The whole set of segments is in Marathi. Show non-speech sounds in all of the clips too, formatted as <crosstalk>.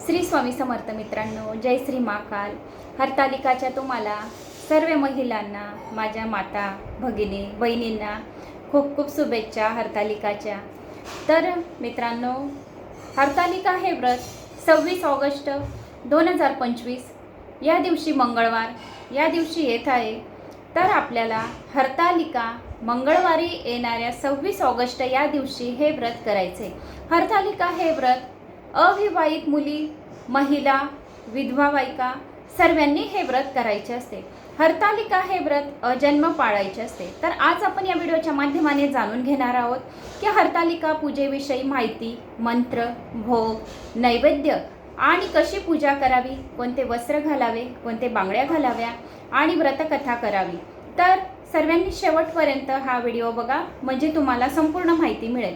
श्री स्वामी समर्थ मित्रांनो जय श्री महाकाल. हरतालिकाच्या तुम्हाला सर्व महिलांना माझ्या माता भगिनी बहिणींना खूप खूप शुभेच्छा हरतालिकाच्या. तर मित्रांनो हरतालिका हे व्रत सव्वीस ऑगस्ट दोन हजार पंचवीस या दिवशी मंगळवार या दिवशी येत आहे. तर आपल्याला हरतालिका मंगळवारी येणाऱ्या सव्वीस ऑगस्ट या दिवशी हे व्रत करायचे हरतालिका हे व्रत अविवाहित मुली महिला विधवा बायका सर्वांनी हे व्रत करायचे असते. हरतालिका हे व्रत अजन्म पाळायचे असते. तर आज आपण या व्हिडिओच्या माध्यमाने जाणून घेणार आहोत की हरतालिका पूजेविषयी माहिती मंत्र भोग नैवेद्य आणि कशी पूजा करावी कोणते वस्त्र घालावे कोणते बांगड्या घालाव्या आणि व्रतकथा करावी. तर सर्वांनी शेवटपर्यंत हा व्हिडिओ बघा म्हणजे तुम्हाला संपूर्ण माहिती मिळेल.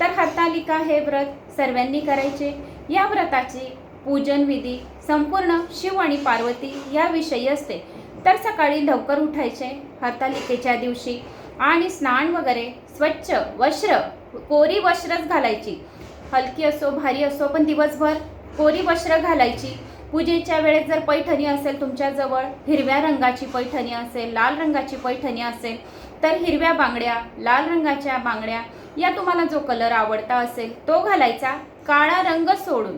तर हरतालिका हे व्रत सर्वांनी करायचे. या व्रताची पूजन विधी संपूर्ण शिव आणि पार्वती याविषयी असते. तर सकाळी लवकर उठायचे हरतालिकेच्या दिवशी आणि स्नान वगैरे स्वच्छ वस्त्र कोरी वस्त्रच घालायची. हलकी असो भारी असो पण दिवसभर कोरी वस्त्र घालायची. पूजेच्या वेळेस जर पैठणी असेल तुमच्याजवळ हिरव्या रंगाची पैठणी असेल लाल रंगाची पैठणी असेल तर हिरव्या बांगड्या लाल रंगाच्या बांगड्या या तुम्हाला जो कलर आवडता असेल तो घालायचा काळा रंग सोडून.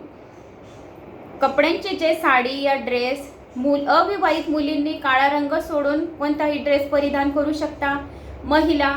कपड्यांचे जे साडी या ड्रेस मूल अविवाहित मुलींनी काळा रंग सोडून कोणताही ड्रेस परिधान करू शकता. महिला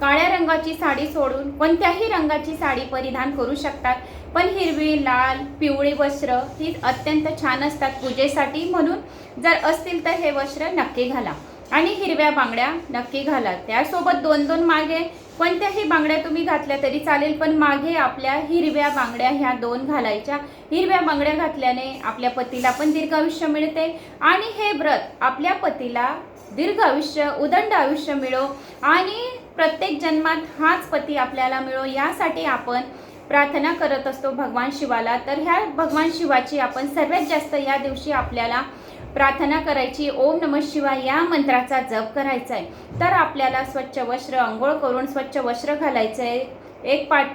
काळ्या रंगाची साडी सोडून कोणत्याही रंगाची साडी परिधान करू शकतात. पण हिरवी लाल पिवळी वस्त्र ही अत्यंत छान असतात पूजेसाठी म्हणून. जर असतील तर हे वस्त्र नक्की घाला. आणि हिरव्या बांगड्या नक्की घाला त्यासोबत दोन दोन मागे कोणत्याही बांगड्या तुम्ही घातल्या तरी चालेल पण मागे आपल्या हिरव्या बांगड्या ह्या दोन घालायच्या. हिरव्या बांगड्या घातल्याने आपल्या पतीला पण दीर्घ आयुष्य मिळते आणि हे व्रत आपल्या पतीला दीर्घ आयुष्य उदंड आयुष्य मिळो आणि प्रत्येक जन्मात हाच पती आपल्याला मिळो यासाठी आपण प्रार्थना करत असतो भगवान शिवाला. तर ह्या भगवान शिवाची आपण सर्वात जास्त या दिवशी आपल्याला प्रार्थना करायची. ओम नम शिवाय या मंत्राचा जप करायचा आहे तर आपल्याला स्वच्छ वस्त्र आंघोळ करून स्वच्छ वस्त्र घालायचं आहे एक पाट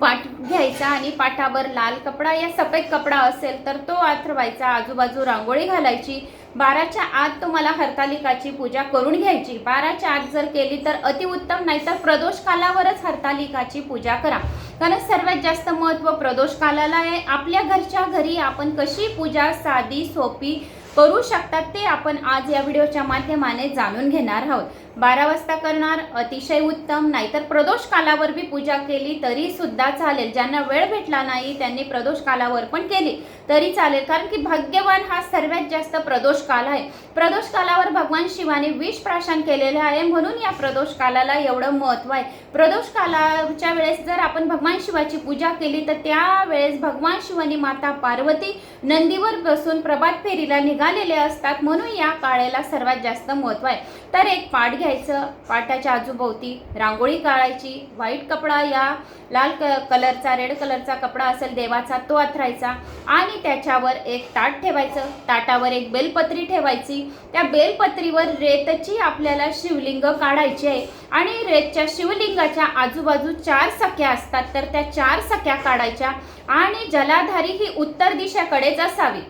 पाठ घ्यायचा आणि पाठावर लाल कपडा या सफेद कपडा असेल तर तो आथरवायचा. आजूबाजू रांगोळी घालायची. बाराच्या आत तुम्हाला हरतालिकाची पूजा करून घ्यायची. बाराच्या आत जर केली तर अतिउत्तम नाही तर प्रदोष कालावरच हरतालिकाची पूजा करा. कारण सर्वात जास्त महत्त्व प्रदोष कालाला आहे. आपल्या घरच्या घरी आपण कशी पूजा साधी सोपी करू शकतात ते आपण आज या व्हिडिओच्या माध्यमाने जाणून घेणार आहोत. बारा वाजता करणार अतिशय उत्तम. नाहीतर प्रदोष कालावर बी पूजा केली तरी सुद्धा चालेल. ज्यांना वेळ भेटला नाही त्यांनी प्रदोष कालावर पण केली तरी चालेल. कारण की भाग्यवान हा सर्वात जास्त प्रदोष काल आहे. प्रदोष कालावर भगवान शिवाने विष प्राशन केलेले आहे. म्हणून या प्रदोष कालाला एवढं महत्त्व आहे. प्रदोष कालाच्या वेळेस जर आपण भगवान शिवाची पूजा केली तर त्यावेळेस भगवान शिवानी माता पार्वती नंदीवर बसून प्रभात फेरीला निघालेले असतात. म्हणून या काळेला सर्वात जास्त महत्त्व आहे. तर एक पाठ घ्यायचं. पाटाच्या आजूभोवती रांगोळी काढायची. व्हाईट कपडा या लाल क कलरचा रेड कलरचा कपडा असेल देवाचा तो अथरायचा आणि त्याच्यावर एक ताट ठेवायचं. ताटावर एक बेलपत्री ठेवायची. त्या बेलपत्रीवर रेतची आपल्याला शिवलिंग काढायची आहे. आणि रेतच्या शिवलिंगाच्या आजूबाजू चार सख्या असतात. तर त्या चार सख्या काढायच्या आणि जलाधारी ही उत्तर दिशेकडेच असावी.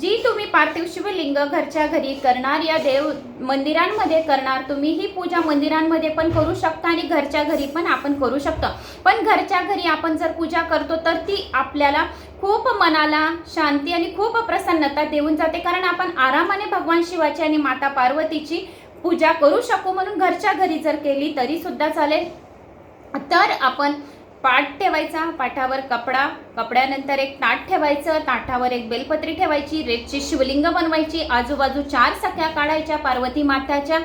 जी तुम्ही पार्थिव शिवलिंग घरच्या घरी करणार या देव मंदिरांमध्ये करणार तुम्ही ही पूजा मंदिरांमध्ये पण करू शकता आणि घरच्या घरी पण आपण करू शकतो. पण घरच्या घरी आपण जर पूजा करतो तर ती आपल्याला खूप मनाला शांती आणि खूप प्रसन्नता देऊन जाते. कारण आपण आरामाने भगवान शिवाची आणि माता पार्वतीची पूजा करू शकू. म्हणून घरच्या घरी जर केली तरी सुद्धा चालेल. तर आपण पाट ठेवायचा पाठावर कपडा कपड्यानंतर एक ताट ठेवायचं ताटावर एक बेलपत्री ठेवायची रेतची शिवलिंग बनवायची आजूबाजू चार सख्या काढायच्या पार्वती माताच्या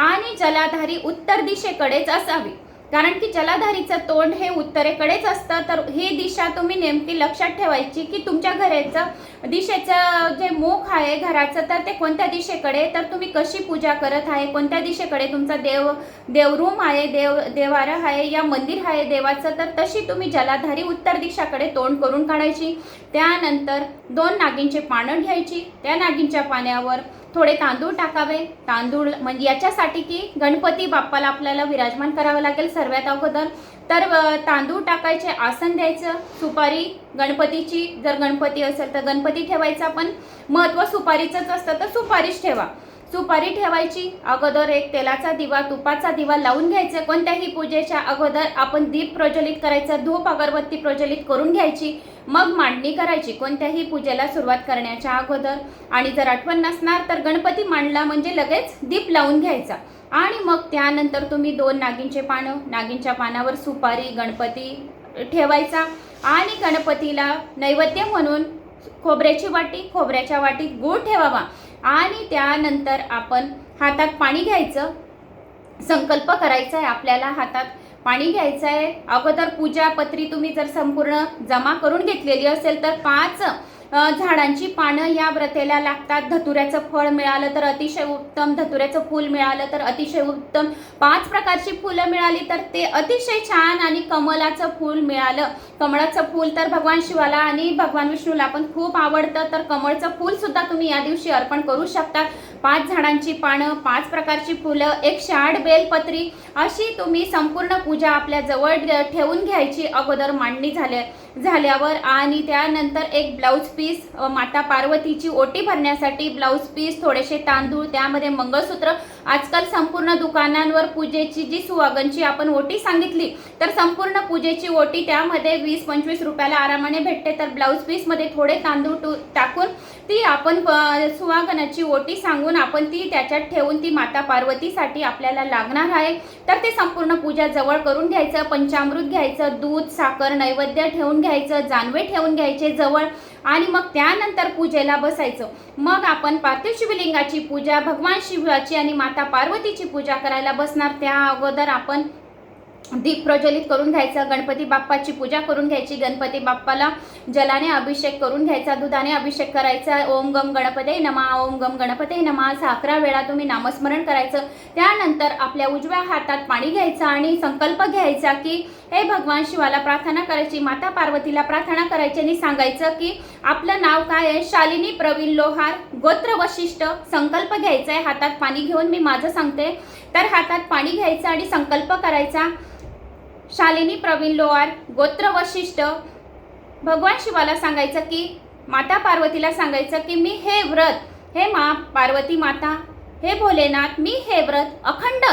आणि जलाधारी उत्तर दिशेकडेच असावी. कारण की जलाधारीचं तोंड हे उत्तरेकडेच असतं तर ही दिशा तुम्ही नेमकी लक्षात ठेवायची की तुमच्या घराचं दिशेचं जे मुख आहे घराचं तर ते कोणत्या दिशेकडे तर तुम्ही कशी पूजा करत आहे कोणत्या दिशेकडे तुमचा देव देवरूम आहे देव देवारं आहे या मंदिर आहे देवाचं तर तशी तुम्ही जलाधारी उत्तर दिशाकडे तोंड करून काढायची. त्यानंतर दोन नागिंचे पानं घ्यायची. त्या नागिंच्या पाण्यावर थोडे तांदूळ टाकावे. तांदूळ म्हणजे याच्यासाठी की गणपती बाप्पाला आपल्याला विराजमान करावं लागेल सर्वात अगोदर. तर तांदूळ टाकायचे आसन द्यायचं. सुपारी गणपतीची जर गणपती असेल तर गणपती ठेवायचा पण. महत्त्व सुपारीचंच असतं तर सुपारीच ठेवा. सुपारी ठेवायची. अगोदर एक तेलाचा दिवा तुपाचा दिवा लावून घ्यायचा. कोणत्याही पूजेच्या अगोदर आपण दीप प्रज्वलित करायचा धूप अगरबत्ती प्रज्वलित करून घ्यायची. मग मांडणी करायची कोणत्याही पूजेला सुरुवात करण्याच्या अगोदर. आणि जर आठवण नसणार तर गणपती मांडला म्हणजे लगेच दीप लावून घ्यायचा. आणि मग त्यानंतर तुम्ही दोन नागिनचे पानं नागिनच्या पानावर सुपारी गणपती ठेवायचा. आणि गणपतीला नैवेद्य म्हणून खोबऱ्याची वाटी खोबऱ्याच्या वाटीत गूळ ठेवावा. आणि त्यानंतर आपण हातात पाणी घ्यायचं. संकल्प करायचा आहे आपल्याला हातात पाणी घ्यायचं आहे अगोदर पूजापत्री तुम्ही जर संपूर्ण जमा करून घेतलेली असेल तर पाच झाडांची पानं या व्रतेला लागतात. धतुऱ्याचं फळ मिळालं तर अतिशय उत्तम. धतुऱ्याचं फूल मिळालं तर अतिशय उत्तम. पाच प्रकारची फुलं मिळाली तर ते अतिशय छान आणि कमलाचं फूल मिळालं. कमळाचं फूल तर भगवान शिवाला आणि भगवान विष्णूला पण खूप आवडतं. तर कमळचं फूल सुद्धा तुम्ही या दिवशी अर्पण करू शकता. पाच झाडांची पानं पाच प्रकारची फुलं एक शाड बेलपत्री अशी तुम्ही संपूर्ण पूजा आपल्या जवळ ठेवून घ्यायची. अगोदर मांडणी झाल्या झाल्यावर आणि त्यानंतर एक ब्लाऊज पीस माता पार्वतीची ओटी भरण्यासाठी ब्लाऊज पीस थोडेसे तांदूळ त्यामध्ये मंगळसूत्र. आजकाल संपूर्ण दुकानांवर पूजेची जी सुवागनची आपण ओटी सांगितली तर संपूर्ण पूजेची ओटी त्यामध्ये वीस पंचवीस रुपयाला आरामाने भेटते. तर ब्लाऊज पीसमध्ये थोडे तांदूळ टू टाकून ती आपण सुवागनाची सुहागनाची ओटी सांगून आपण ती त्याच्यात ठेवून ती माता पार्वतीसाठी आपल्याला लागणार आहे. तर ते संपूर्ण पूजा जवळ करून घ्यायचं पंचामृत घ्यायचं दूध साखर नैवेद्य ठेवून घ्यायचं जानवे ठेवून घ्यायचे जवळ आणि मग त्यानंतर पूजेला बसायचं. मग आपण पार्थिव शिवलिंगाची पूजा भगवान शिवाची आणि माता पार्वतीची पूजा करायला बसणार. त्या अगोदर आपण दीप प्रज्वलित करून घ्यायचा गणपती बाप्पाची पूजा करून घ्यायची गणपती बाप्पाला जलाने अभिषेक करून घ्यायचा दुधाने अभिषेक करायचा ओम गम गणपते नमा ओम गम गणपते नमा असं अकरा वेळा तुम्ही नामस्मरण करायचं. त्यानंतर आपल्या उजव्या हातात पाणी घ्यायचं आणि संकल्प घ्यायचा की हे भगवान शिवाला प्रार्थना करायची माता पार्वतीला प्रार्थना करायची आणि सांगायचं की आपलं नाव काय आहे? शालिनी प्रवीण लोहार गोत्र वशिष्ठ संकल्प घ्यायचा आहे. हातात पाणी घेऊन मी माझं सांगते. तर हातात पाणी घ्यायचं आणि संकल्प करायचा. शालिनी प्रवीण लोहार गोत्र वशिष्ठ. भगवान शिवाला सांगायचं की माता पार्वतीला सांगायचं की मी हे व्रत हे मा पार्वती माता हे भोलेनाथ मी हे व्रत अखंड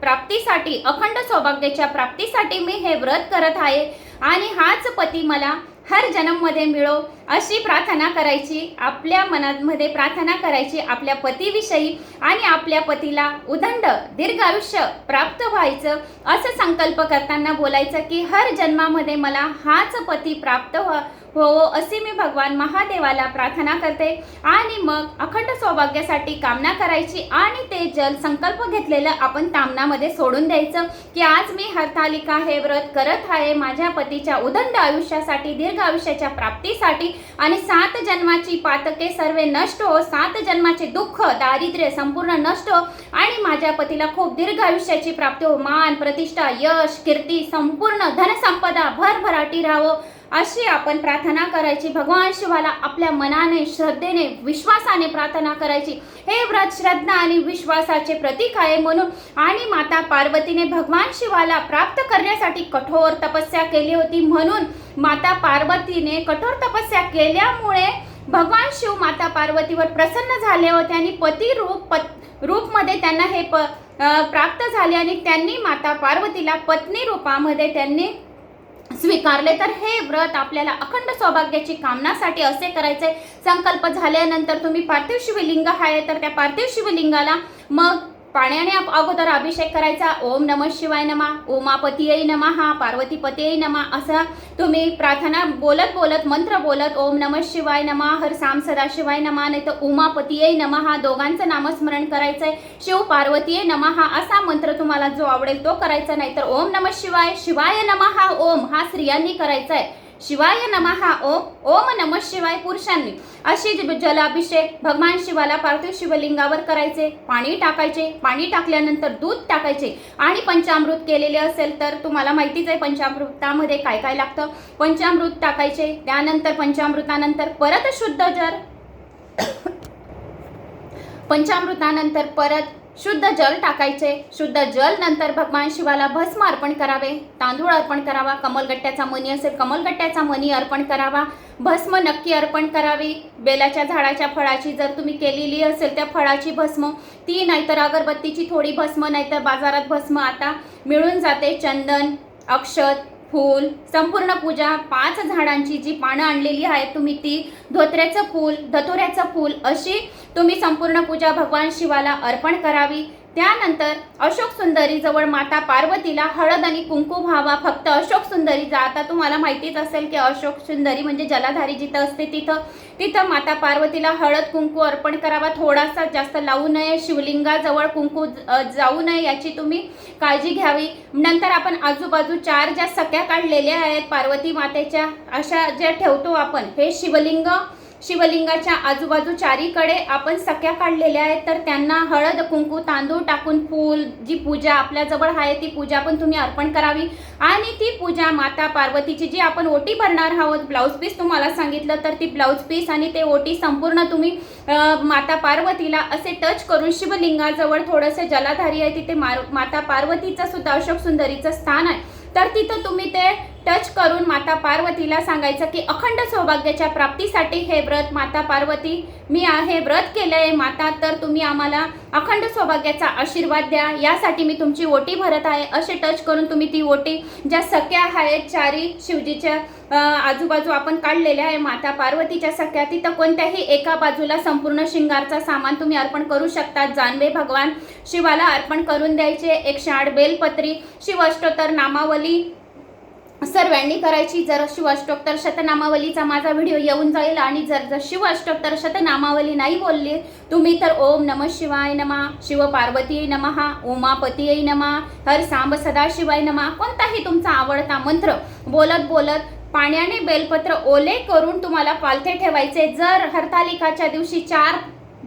प्राप्तीसाठी अखंड सौभाग्याच्या प्राप्तीसाठी मी हे व्रत करत आहे. आणि हाच पती मला हर जन्ममध्ये मिळो. अशी प्रार्थना करायची आपल्या मनामध्ये प्रार्थना करायची आपल्या पतीविषयी आणि आपल्या पतीला उदंड दीर्घ आयुष्य प्राप्त व्हायचं असं संकल्प करताना बोलायचं की हर जन्मामध्ये मला हाच पती प्राप्त व्हा हो असे मी भगवान महादेवाला प्रार्थना करते. आणि मग अखंड सौभाग्यासाठी कामना करायची आणि ते जल संकल्प घेतलेलं आपण तामनामध्ये सोडून द्यायचं की आज मी हरतालिका हे व्रत करत आहे माझ्या पतीच्या उदंड आयुष्यासाठी दीर्घ आयुष्याच्या प्राप्तीसाठी आणि सात जन्माची पातके सर्वे नष्ट हो सात जन्माचे दुःख दारिद्र्य संपूर्ण नष्ट हो आणि माझ्या पतीला खूप दीर्घ आयुष्याची प्राप्ती हो. मान प्रतिष्ठा यश कीर्ती संपूर्ण धनसंपदा भरभराटी राहो अशी आपण प्रार्थना करायची. भगवान शिवाला आपल्या मनाने श्रद्धेने विश्वासाने प्रार्थना करायची. हे व्रत श्रद्धा आणि विश्वासाचे प्रतीक आहे म्हणून आणि माता पार्वतीने भगवान शिवाला प्राप्त करण्यासाठी कठोर तपस्या केली होती म्हणून माता पार्वतीने कठोर तपस्या केल्यामुळे भगवान शिव माता पार्वतीवर प्रसन्न झाले होते आणि पती रूप पत रूपमध्ये त्यांना हे प प्राप्त झाले आणि त्यांनी माता पार्वतीला पत्नी रूपामध्ये त्यांनी स्वीकारले. तर हे व्रत आपल्याला अखंड सौभाग्याची कामनासाठी असे करायचे संकल्प झाल्यानंतर तुम्ही पार्थिव शिवलिंग आहे तर त्या पार्थिव शिवलिंगाला मग पाण्याने अगोदर अभिषेक करायचा. ओम नम शिवाय नमा. ओमापतीयै नमः. पार्वतीपतीयै नमः. असा तुम्ही प्रार्थना बोलत बोलत मंत्र बोलत ओम नम शिवाय नमा हर साम सदाशिवाय नमा नाही तर उमापतीयै नमः दोघांचं नामस्मरण करायचं आहे शिव पार्वतीये नमः असा मंत्र तुम्हाला जो आवडेल तो करायचा. नाही तर ओम नम शिवाय शिवाय नमः ओम हा स्त्रियांनी करायचा आहे शिवाय नमः ओम ओम नम शिवाय पुरुषांनी. अशी जलाभिषेक भगवान शिवाला पार्थिव शिवलिंगावर करायचे. पाणी टाकायचे. पाणी टाकल्यानंतर दूध टाकायचे. आणि पंचामृत केलेले असेल तर तुम्हाला माहितीच आहे पंचामृतामध्ये काय काय लागतं. पंचामृत टाकायचे. त्यानंतर पंचामृतानंतर परत शुद्ध जर <coughs> पंचामृतानंतर परत शुद्ध जल टाकायचे. शुद्ध जल नंतर भगवान शिवाला भस्म अर्पण करावे. तांदूळ अर्पण करावा. कमलगट्ट्याचा मणी असेल कमलगट्ट्याचा मणी अर्पण करावा. भस्म नक्की अर्पण करावी. बेलाच्या झाडाच्या फळाची जर तुम्ही केलेली असेल त्या फळाची भस्म. ती नाहीतर अगरबत्तीची थोडी भस्म नाहीतर बाजारात भस्म आता मिळून जाते. चंदन अक्षत फूल संपूर्ण पूजा पाच झाडांची जी पानं आणलेली आहेत तुम्ही ती धोत्र्याचं फूल धतोऱ्याचं फूल अशी तुम्ही संपूर्ण पूजा भगवान शिवाला अर्पण करावी. त्यानंतर अशोक सुंदरी जवळ माता पार्वतीला हळद आणि कुंकू व्हावा. फक्त अशोक सुंदरी जा. आता तुम्हाला माहितीच असेल की अशोक सुंदरी म्हणजे जलाधारी जिथं असते तिथं तिथं माता पार्वतीला हळद कुंकू अर्पण करावा. थोडासा जास्त लावू नये. शिवलिंगाजवळ कुंकू जाऊ नये याची तुम्ही काळजी घ्यावी. नंतर आपण आजूबाजू चार ज्या सख्या काढलेल्या आहेत पार्वती मातेच्या अशा ज्या ठेवतो आपण हे शिवलिंग शिवलिंगाच्या आजूबाजू चारीकडे आपण सख्या काढलेल्या आहेत तर त्यांना हळद कुंकू तांदूळ टाकून फूल जी पूजा आपल्याजवळ आहे ती पूजा पण तुम्ही अर्पण करावी. आणि ती पूजा माता पार्वतीची जी आपण ओटी भरणार आहोत ब्लाऊज पीस तुम्हाला सांगितलं तर ती ब्लाऊज पीस आणि ते ओटी संपूर्ण तुम्ही माता पार्वतीला असे टच करून शिवलिंगाजवळ थोडंसं जलाधारी आहे तिथे मार माता पार्वतीचं सुद्धा अशोक सुंदरीचं स्थान आहे. तर तिथं तुम्ही ते टच करून माता पार्वतीला सांगायचं की अखंड सौभाग्याच्या प्राप्तीसाठी हे व्रत माता पार्वती मी हे व्रत केलंय माता तर तुम्ही आम्हाला अखंड सौभाग्याचा आशीर्वाद द्या. यासाठी मी तुमची ओटी भरत आहे. असे टच करून तुम्ही ती ओटी ज्या सख्या आहेत चारी शिवजीच्या आजूबाजू आपण काढलेल्या आहे माता पार्वतीच्या सख्या तिथं कोणत्याही एका बाजूला संपूर्ण शिंगारचा सामान तुम्ही अर्पण करू शकता. जानवे भगवान शिवाला अर्पण करून द्यायचे. एकशे आठ बेलपत्री शिव अष्टोत्तर नामावली सर्वांनी करायची. जर शिवाष्टोत्तर शतनामावलीचा माझा व्हिडिओ येऊन जाईल आणि जर जर शिवाष्टोत्तर शतनामावली नाही बोलली तुम्ही तर ओम नम शिवाय नमा शिव पार्वती नमहा उमापती नमा हर सांब सदाशिवाय नमा कोणताही तुमचा आवडता मंत्र बोलत बोलत पाण्याने बेलपत्र ओले करून तुम्हाला पालथे ठेवायचे. जर हरतालिकाच्या दिवशी चार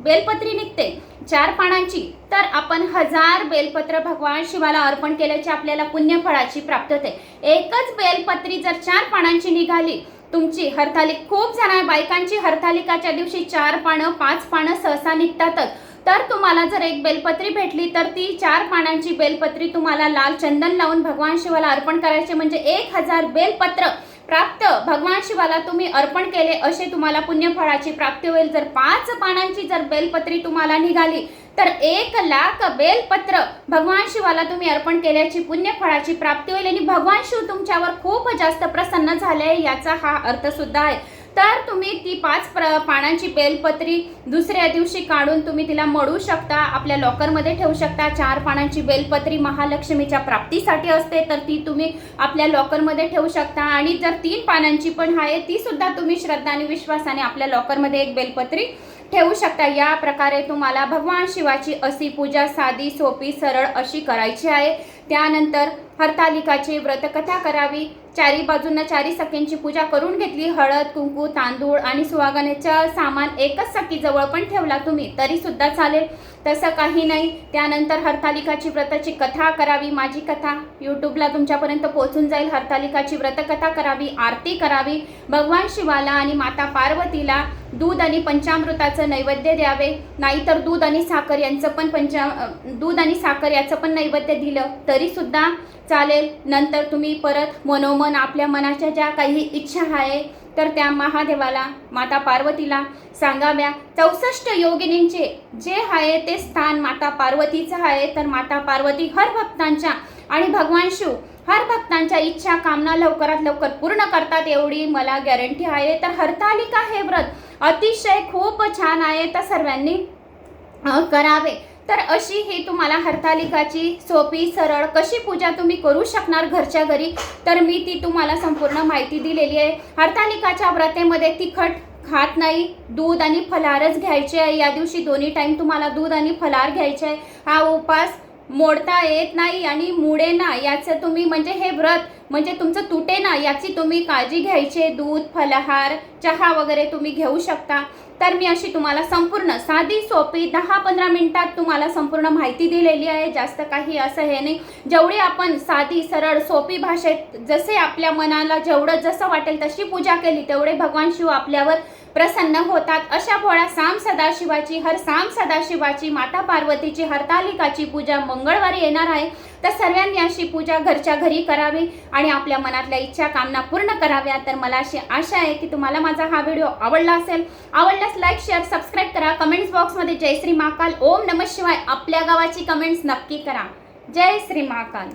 बेलपत्री निघते. चार पानांची. तर आपण हजार बेलपत्र भगवान शिवाला अर्पण केल्याची आपल्याला पुण्यफळाची प्राप्त होते. एकच बेलपत्री जर चार पानांची निघाली तुमची हरतालिक खूप जण बायकांची हरतालिकाच्या दिवशी चार पानं पाच पानं सहसा निघतातच. तर तुम्हाला जर एक बेलपत्री भेटली तर ती चार पानांची बेलपत्री तुम्हाला लाल चंदन लावून भगवान शिवाला अर्पण करायचे. म्हणजे एक हजार बेलपत्र प्राप्त. भगवान शिवाला तुम्ही अर्पण केले असे तुम्हाला पुण्यफळाची प्राप्ती होईल. जर पाच पानांची जर बेलपत्री तुम्हाला निघाली तर एक लाख बेलपत्र भगवान शिवाला तुम्ही अर्पण केल्याची पुण्यफळाची प्राप्ती होईल. आणि भगवान शिव तुमच्यावर खूप जास्त प्रसन्न झाले याचा हा अर्थ सुद्धा आहे. तर तुम्ही ती पाच प्र पानांची बेलपत्री दुसऱ्या दिवशी काढून तुम्ही तिला मळू शकता आपल्या लॉकरमध्ये ठेवू शकता. चार पानांची बेलपत्री महालक्ष्मीच्या प्राप्तीसाठी असते तर ती तुम्ही आपल्या लॉकरमध्ये ठेवू शकता. आणि जर तीन पानांची पण आहे ती सुद्धा तुम्ही श्रद्धा आणि विश्वासाने आपल्या लॉकरमध्ये एक बेलपत्री ठेवू शकता. या प्रकारे तुम्हाला भगवान शिवाची अशी पूजा साधी सोपी सरळ अशी करायची आहे. त्यानंतर हरतालिकाची व्रतकथा करावी. चारी बाजूंना चारी सखींची पूजा करून घेतली. हळद कुंकू तांदूळ आणि सुहागनेचं सामान एकच सखीजवळ पण ठेवला तुम्ही. तरी सुद्धा चालेल. तसं काही नाही. त्यानंतर हरतालिकाची व्रताची कथा करावी माझी कथा. यूट्यूबला तुमच्यापर्यंत पोहोचून जाईल. हरतालिकाची व्रतकथा करावी आरती करावी. भगवान शिवाला आणि माता पार्वतीला दूध आणि पंचामृताचं नैवेद्य द्यावे. नाहीतर दूध आणि साखर यांचं पण पंचा दूध आणि साखर याचं पण नैवेद्य दिलं तरीसुद्धा चालेल. नंतर तुम्ही परत मनोमन आपल्या मनाच्या ज्या काही इच्छा आहे तर त्या महादेवाला माता पार्वतीला सांगाव्या चौसष्ट योगिनींचे जे आहे ते स्थान माता पार्वतीचं आहे तर माता पार्वती हर भक्तांच्या आणि भगवान शिव हर भक्तांच्या इच्छा कामना लवकरात लवकर पूर्ण करतात एवढी मला गॅरंटी आहे. तर हरतालिका हे व्रत अतिशय खूप छान आहे. तर सर्वांनी करावे. तर अशी ही तुम्हाला हरतालिकाची सोपी सरळ कशी पूजा तुम्ही करू शकणार घरच्या घरी तर मी ती तुम्हाला संपूर्ण माहिती दिलेली आहे. हरतालिकाच्या व्रतेमध्ये तिखट खात नाही दूध आणि फलारच घ्यायचे आहे. या दिवशी दोन्ही टाईम तुम्हाला दूध आणि फलार घ्यायचे आहे. हा उपास मोडता येत नाही आणि मुडे ना याचं तुम्ही म्हणजे हे व्रत म्हणजे तुमचं तुटे ना याची तुम्ही काळजी घ्यायची दूध फलहार चहा वगैरे तुम्ही घेऊ शकता. तर मी अशी तुम्हाला संपूर्ण साधी सोपी दहा पंधरा मिनिटात तुम्हाला संपूर्ण माहिती दिलेली आहे. जास्त काही असं हे नाही. जेवढी आपण साधी सरळ सोपी भाषेत जसे आपल्या मनाला जेवढं जसं वाटेल तशी पूजा केली तेवढे भगवान शिव आपल्यावर प्रसन्न होतात. अशा भोळ्या साम सदाशिवाची हर साम सदाशिवाची माता पार्वतीची हरतालिकाची पूजा मंगळवारी येणार आहे. तर सर्वांनी अशी पूजा घरच्या घरी करावी आणि आपल्या मनातल्या इच्छा कामना पूर्ण कराव्या. तर मला अशी आशा आहे की तुम्हाला माझा हा व्हिडिओ आवडला असेल. आवडल्यास लाईक शेअर सबस्क्राईब करा. कमेंट्स बॉक्समध्ये जय श्री महाकाल. ओम नम शिवाय आपल्या गावाची कमेंट्स नक्की करा. जय श्री महाकाल.